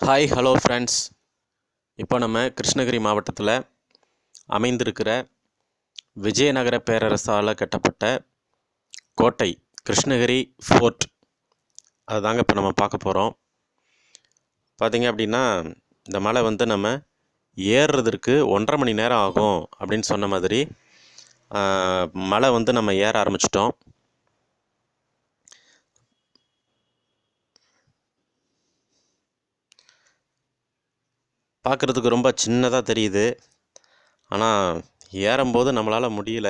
Hi hello friends இப்போ நம்ம கிருஷ்ணகிரி மாவட்டத்தில் அமைந்திருக்கிற விஜயநகர பேரரசால் கட்டப்பட்ட கோட்டை கிருஷ்ணகிரி ஃபோர்ட். அதுதாங்க இப்போ நம்ம பார்க்க போகிறோம் பார்த்தீங்க அப்படின்னா இந்த மலை வந்து நம்ம ஏறுறதுக்கு ஒன்றரை மணி நேரம் ஆகும் அப்படின்னு சொன்ன மாதிரி மலை வந்து நம்ம ஏற ஆரம்பிச்சிட்டோம். பார்க்குறதுக்கு ரொம்ப சின்னதாக தெரியுது. ஆனால் ஏறும்போது நம்மளால் முடியல.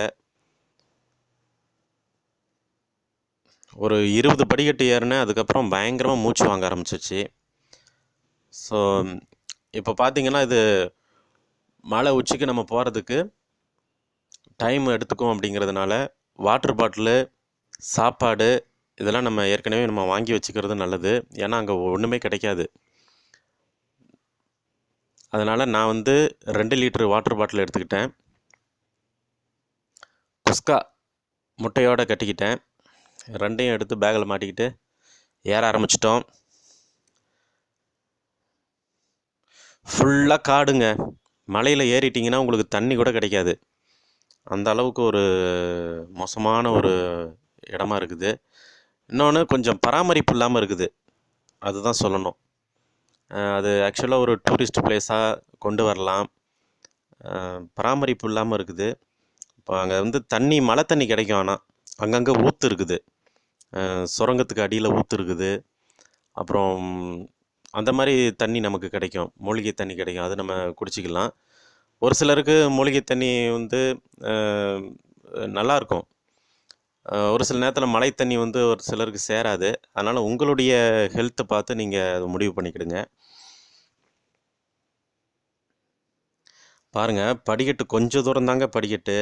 ஒரு இருபது படிக்கட்டு ஏறினேன் அதுக்கப்புறம் பயங்கரமாக மூச்சு வாங்க ஆரம்பிச்சிச்சு. ஸோ இப்போ பார்த்தீங்கன்னா இது மலை உச்சிக்கு நம்ம போகிறதுக்கு டைம் எடுத்துக்கும் அப்படிங்கிறதுனால வாட்டர் பாட்டிலு சாப்பாடு இதெல்லாம் நம்ம ஏற்கனவே நம்ம வாங்கி வச்சுக்கிறது நல்லது. ஏன்னா அங்கே ஒன்றுமே கிடைக்காது. அதனால் நான் வந்து ரெண்டு லிட்ரு வாட்டர் பாட்டில் எடுத்துக்கிட்டேன். குஸ்கா முட்டையோடு கட்டிக்கிட்டேன். ரெண்டையும் எடுத்து பேக்கில் மாட்டிக்கிட்டு ஏற ஆரம்பிச்சிட்டோம். ஃபுல்லாக காடுங்க. மலையில் ஏறிட்டிங்கன்னா உங்களுக்கு தண்ணி கூட கிடைக்காது. அந்த அளவுக்கு ஒரு மோசமான ஒரு இடமா இருக்குது. இன்னொன்று கொஞ்சம் பராமரிப்பு இல்லாமல் இருக்குது. அதுதான் சொல்லணும். அது ஆக்சுவலாக ஒரு டூரிஸ்ட் பிளேஸாக கொண்டு வரலாம். பராமரிப்பு இல்லாமல் இருக்குது. இப்போ அங்கே வந்து தண்ணி மழை தண்ணி கிடைக்கும் ஆனால் அங்கங்கே ஊற்று இருக்குது. சுரங்கத்துக்கு அடியில் ஊற்று இருக்குது. அப்புறம் அந்த மாதிரி தண்ணி நமக்கு கிடைக்கும். மூலிகை தண்ணி கிடைக்கும். அது நம்ம குடிச்சிக்கலாம். ஒரு சிலருக்கு மூலிகை தண்ணி வந்து நல்லாயிருக்கும் ஒரு சில நேரத்தில் மழை தண்ணி வந்து ஒரு சிலருக்கு சேராது. அதனால் உங்களுடைய ஹெல்த்தை பார்த்து நீங்கள் அதை முடிவு பண்ணிக்கிடுங்க. பாருங்க படிக்கட்டு கொஞ்சம் தூரம் தாங்க படிக்கட்டு.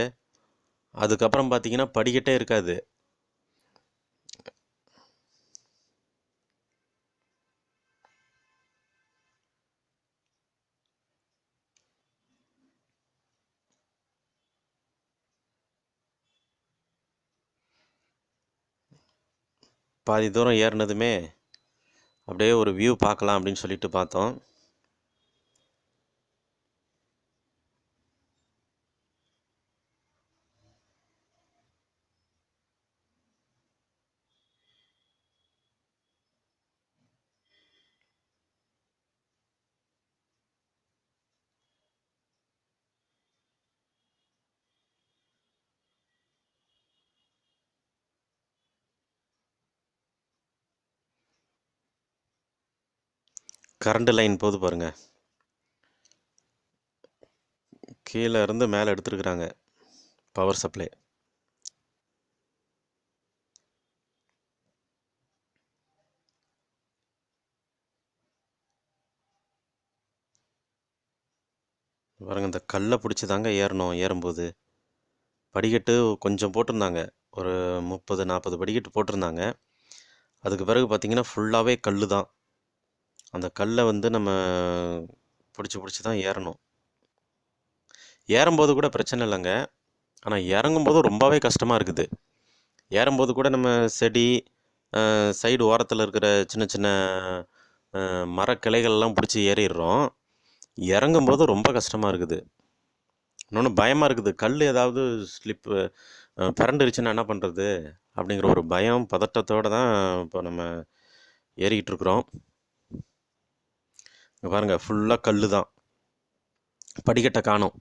அதுக்கப்புறம் பார்த்தீங்கன்னா படிக்கட்டே இருக்காது. பாதி தூரம் ஏறினதுமே அப்படியே ஒரு வியூ பார்க்கலாம் அப்படின்னு சொல்லிட்டு பார்த்தோம். கரண்ட் லைன் போகுது பாருங்கள் கீழே இருந்து மேலே எடுத்துருக்குறாங்க பவர் சப்ளை. பாருங்கள் இந்த கல்லை பிடிச்சி தாங்க ஏறணும் ஏறும்போது. படிக்கட்டு கொஞ்சம் போட்டிருந்தாங்க. ஒரு முப்பது நாற்பது படிக்கட்டு போட்டிருந்தாங்க. அதுக்கு பிறகு பார்த்திங்கன்னா ஃபுல்லாகவே கல் தான் அந்த கல்லை வந்து நம்ம பிடிச்சி பிடிச்சி தான் ஏறணும். ஏறும்போது கூட பிரச்சனை இல்லைங்க. ஆனால் இறங்கும்போது ரொம்பவே கஷ்டமாக இருக்குது. ஏறும்போது கூட நம்ம செடி சைடு ஓரத்தில் இருக்கிற சின்ன சின்ன மரக்கிளைகள்லாம் பிடிச்சி ஏறிடுறோம். இறங்கும்போது ரொம்ப கஷ்டமாக இருக்குது. இன்னொன்று பயமாக இருக்குது. கல் ஏதாவது ஸ்லிப்பு பிறண்டுருச்சுன்னா என்ன பண்ணுறது அப்படிங்கிற ஒரு பயம் பதட்டத்தோடு தான் இப்போ நம்ம ஏறிக்கிட்டு இருக்கிறோம். இங்கே பாருங்கள் ஃபுல்லாக கல் தான் படிக்கட்டை காணும்.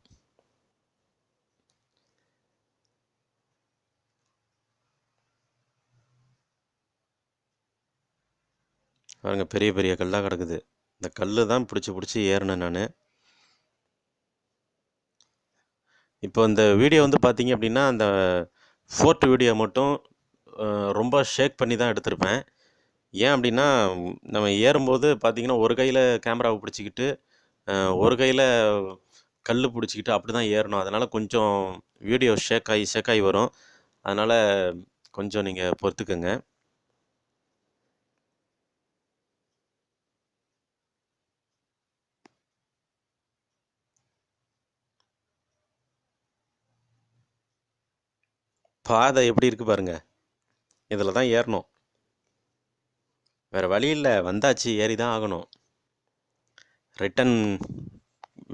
பாருங்கள் பெரிய பெரிய கல்லாக கிடக்குது. இந்த கல் தான் பிடிச்சி பிடிச்சி ஏறினேன் நான். இப்போ இந்த வீடியோ வந்து பார்த்தீங்க அப்படின்னா அந்த ஃபோர்ட் வீடியோ மட்டும் ரொம்ப ஷேக் பண்ணி தான் எடுத்திருப்பேன். ஏன் அப்படின்னா நம்ம ஏறும்போது பார்த்தீங்கன்னா ஒரு கையில் கேமராவை பிடிச்சிக்கிட்டு ஒரு கையில் கல் பிடிச்சிக்கிட்டு அப்படி தான் ஏறணும். அதனால் கொஞ்சம் வீடியோ ஷேக் ஆகி ஷேக் ஆகி வரும். அதனால் கொஞ்சம் நீங்கள் பொறுத்துக்குங்க. பாதை எப்படி இருக்குது பாருங்க. இதில் தான் ஏறணும். வேறு வழி இல்லை. வந்தாச்சு ஏறி தான் ஆகணும். ரிட்டன்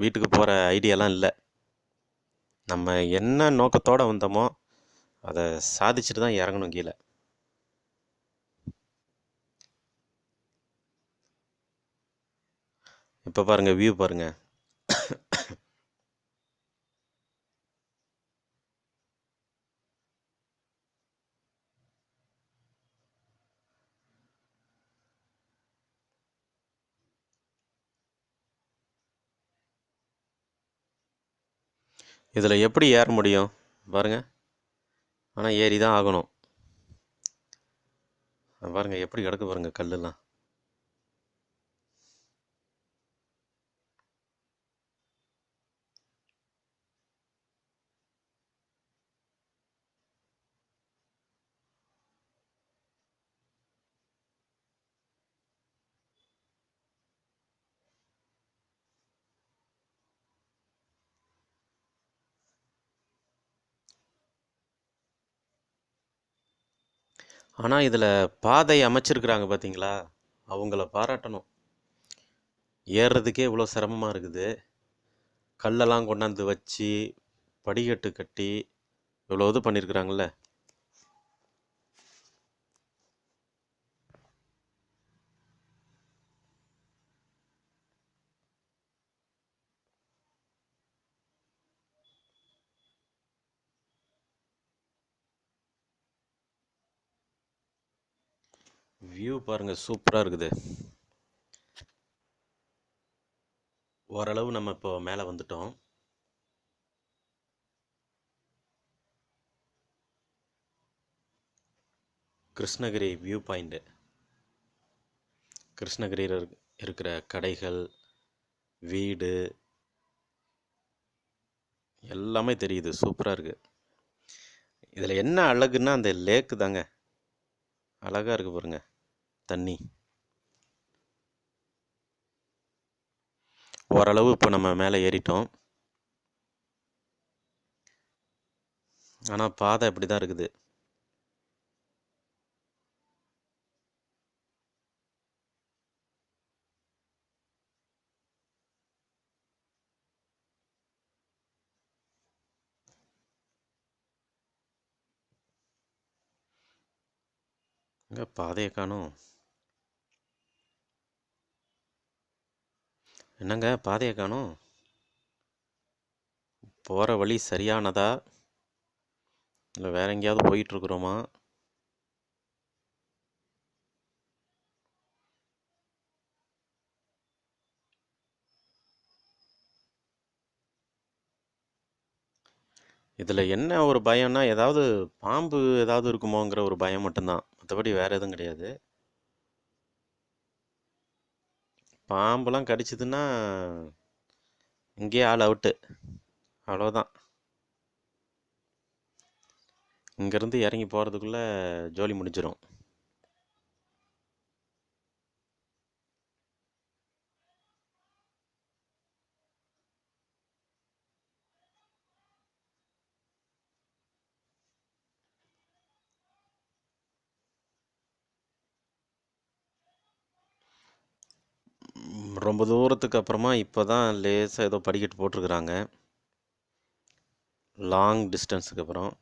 வீட்டுக்கு போகிற ஐடியாலாம் இல்லை. நம்ம என்ன நோக்கத்தோடு வந்தோமோ அதை சாதிச்சுட்டு தான் இறங்கணும் கீழே. இப்போ பாருங்கள் வியூ பாருங்கள் இதில் எப்படி ஏற முடியும்? பாருங்கள் ஆனால் ஏறி தான் ஆகணும். பாருங்கள் எப்படி கிடக்கு பாருங்கள் கல்லெல்லாம். ஆனால் இதில் பாதை அமைச்சிருக்கிறாங்க பார்த்தீங்களா அவங்கள பாராட்டணும். ஏறுறதுக்கே இவ்வளோ சிரமமாக இருக்குது. கல்லெல்லாம் கொண்டாந்து வச்சு படிக்கட்டு கட்டி இவ்வளோ இது பண்ணியிருக்கிறாங்கள்ல வியூ பாருங்கள் சூப்பராக இருக்குது. ஓரளவு நம்ம இப்போ மேலே வந்துட்டோம். கிருஷ்ணகிரி வியூ பாயிண்ட்டு கிருஷ்ணகிரியில் இருக்கிற கடைகள் வீடு எல்லாமே தெரியுது சூப்பராக இருக்குது இதில் என்ன அழகுன்னா அந்த லேக்கு தாங்க. அழகாக இருக்குது பாருங்கள் தண்ணி. ஓரளவு இப்போ நம்ம மேலே ஏறிட்டோம். ஆனால் பாதை இப்படி தான் இருக்குது பாதையை காணும். என்னங்க பாதையை காணும்? போகிற வழி சரியானதா? இல்லை வேற எங்கேயாவது போயிட்டுருக்குறோமா? இதில் என்ன ஒரு பயம்னா ஏதாவது பாம்பு ஏதாவது இருக்குமோங்கிற ஒரு பயம் மட்டும்தான். மற்றபடி வேறு எதுவும் கிடையாது. பாம்புலாம் கடிச்சதுன்னா இங்கேயே ஆள் அவுட்டு. அவ்வளோதான் இங்கேருந்து இறங்கி போகிறதுக்குள்ளே ஜோலி முடிஞ்சிடும் ரொம்ப தூரத்துக்கு அப்புறமா இப்போ தான் லேசாக ஏதோ படிக்கட்டு போட்டிருக்கிறாங்க. லாங் டிஸ்டன்ஸுக்கு அப்புறம்.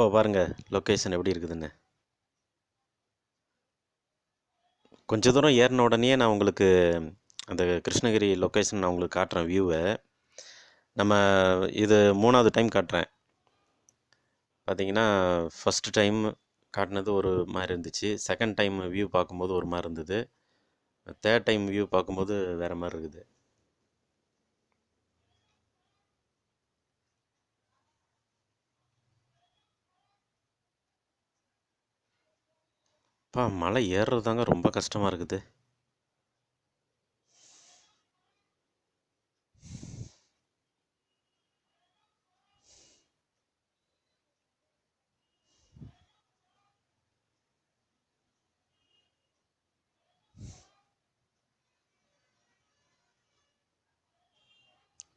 இப்போ பாருங்கள் லொக்கேஷன் எப்படி இருக்குதுன்னு. கொஞ்ச தூரம் ஏறின உடனே நான் உங்களுக்கு அந்த கிருஷ்ணகிரி லொக்கேஷன் நான் உங்களுக்கு காட்டுறேன் வியூவை நம்ம இது மூணாவது டைம் காட்டுறேன். பார்த்தீங்கன்னா ஃபஸ்ட்டு டைம் காட்டினது ஒரு மாதிரி இருந்துச்சு. செகண்ட் டைம் வியூ பார்க்கும்போது ஒரு மாதிரி இருந்தது. தேர்ட் டைம் வியூ பார்க்கும்போது வேறு மாதிரி இருக்குது. அப்பா மலை ஏறுறது தாங்க ரொம்ப கஷ்டமாக இருக்குது.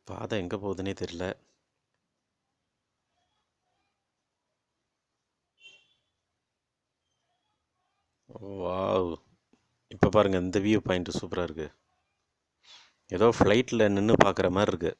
பாதை எங்கே போகுதுன்னே தெரில இப்போ பாருங்கள் இந்த வியூ பாயிண்ட்டு சூப்பராக இருக்குது ஏதோ ஃப்ளைட்டில் நின்று பார்க்குற மாதிரி இருக்குது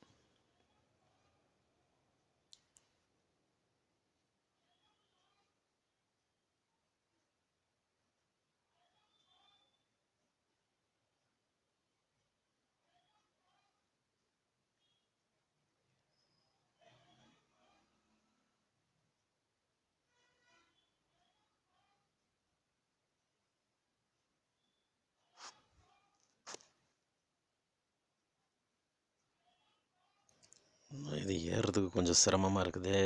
இது ஏறுறதுக்கு கொஞ்சம் சிரமமாக இருக்குது.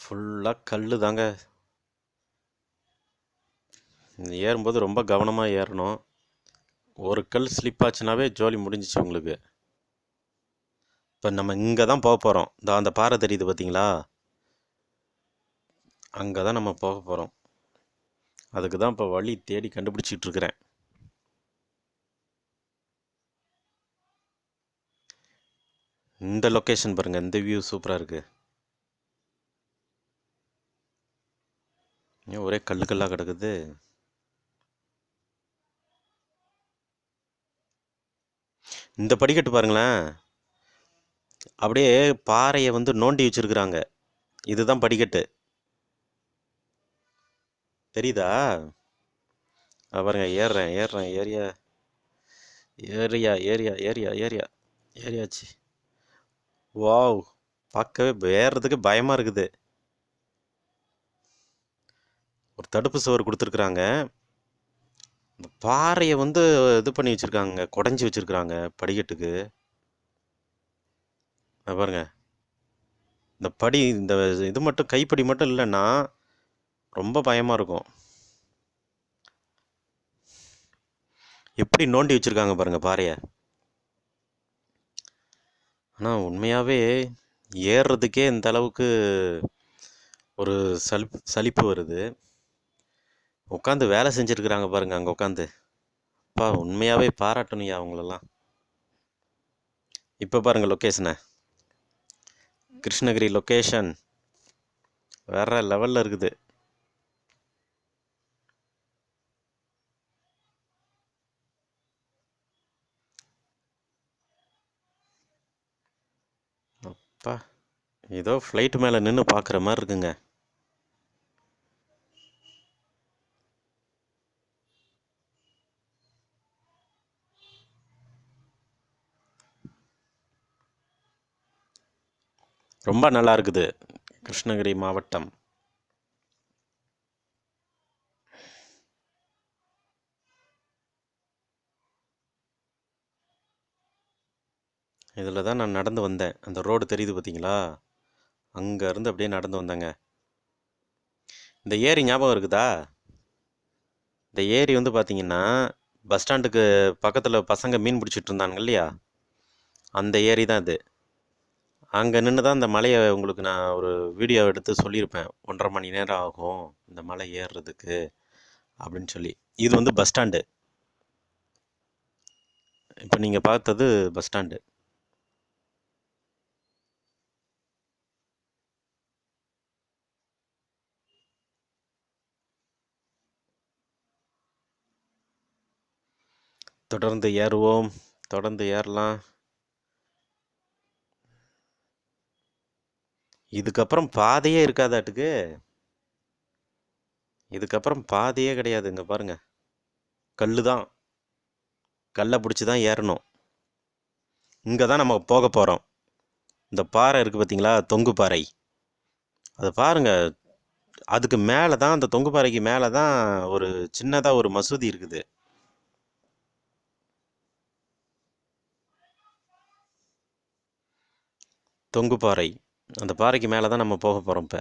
ஃபுல்லாக கல் தாங்க. இது ஏறும்போது ரொம்ப கவனமாக ஏறணும். ஒரு கல் ஸ்லிப் ஆச்சுனாவே ஜோலி முடிஞ்சிச்சு உங்களுக்கு. இப்போ நம்ம இங்கே தான் போக போகிறோம் இந்த அந்த பாறை தெரியுது பார்த்தீங்களா அங்கே தான் நம்ம போக போகிறோம் அதுக்கு தான் இப்போ வழி தேடி கண்டுபிடிச்சிட்ருக்கிறேன் இந்த லொக்கேஷன் பாருங்க இந்த வியூ சூப்பராக இருக்கு. ஏன் ஒரே கல்லு கல்லாக கிடக்குது. இந்த படிக்கட்டு பாருங்களேன். அப்படியே பாறையை வந்து நோண்டி வச்சிருக்கிறாங்க. இதுதான் படிக்கட்டு. தெரியுதா? பாருங்க ஏறுறேன் ஏறுறேன் ஏரியா ஏரியா ஏரியா ஏரியா ஏரியா ஏரியாச்சு வாவ். பார்க்கவே ஏறுறதுக்கு பயமாக இருக்குது. ஒரு தடுப்பு சுவர் கொடுத்துருக்குறாங்க. இந்த பாறையை வந்து இது பண்ணி வச்சுருக்காங்க குடஞ்சி வச்சுருக்குறாங்க படிக்கட்டுக்கு. பாருங்க. இந்த படி இந்த இது மட்டும் கைப்படி மட்டும் இல்லைன்னா ரொம்ப பயமாக இருக்கும். எப்படி நோண்டி வச்சுருக்காங்க பாருங்கள் பாறையை. ஆனால் உண்மையாகவே ஏறுறதுக்கே இந்த அளவுக்கு ஒரு சலிப் சலிப்பு வருது. உட்காந்து வேலை செஞ்சுருக்குறாங்க பாருங்கள் அங்கே உட்காந்து அப்பா உண்மையாகவே பாராட்டணுயா அவங்களெல்லாம். இப்போ பாருங்கள் லொக்கேஷனை கிருஷ்ணகிரி லொக்கேஷன் வேற லெவலில் இருக்குது. அப்பா. ஏதோ ஃப்ளைட் மேலே நின்று பார்க்குற மாதிரி இருக்குங்க. ரொம்ப நல்லா இருக்குது கிருஷ்ணகிரி மாவட்டம். இதில் தான் நான் நடந்து வந்தேன். அந்த ரோடு தெரியுது பார்த்தீங்களா? அங்கேருந்து அப்படியே நடந்து வந்தேங்க. இந்த ஏரி ஞாபகம் இருக்குதா? இந்த ஏரி வந்து பார்த்தீங்கன்னா பஸ் ஸ்டாண்டுக்கு பக்கத்தில் பசங்க மீன் பிடிச்சிட்டு இருந்தானுங்க இல்லையா? அந்த ஏரி தான் இது. அங்கே நின்று தான் இந்த மலையை உங்களுக்கு நான் ஒரு வீடியோ எடுத்து சொல்லியிருப்பேன். ஒன்றரை மணி நேரம் ஆகும் இந்த மலை ஏறுறதுக்கு அப்படின்னு சொல்லி. இது வந்து பஸ் ஸ்டாண்டு. இப்போ நீங்கள் பார்த்தது பஸ் ஸ்டாண்டு. தொடர்ந்து ஏறுவோம். தொடர்ந்து ஏறலாம். இதுக்கப்புறம் பாதையே இருக்காதாட்டுக்கு. இதுக்கப்புறம் பாதையே கிடையாது. இங்கே பாருங்கள் கல் தான் கல்லை பிடிச்சி தான் ஏறணும். இங்கே தான் நம்ம போக போகிறோம் இந்த பாறை இருக்குது பார்த்தீங்களா தொங்கு பாறை. அதை பாருங்கள் அதுக்கு மேலே தான் அந்த தொங்கு பாறைக்கு மேலே தான் ஒரு சின்னதாக ஒரு மசூதி இருக்குது. தொங்கு பாறை அந்த பாறைக்கு மேலே தான் நம்ம போக போகிறோம் இப்போ.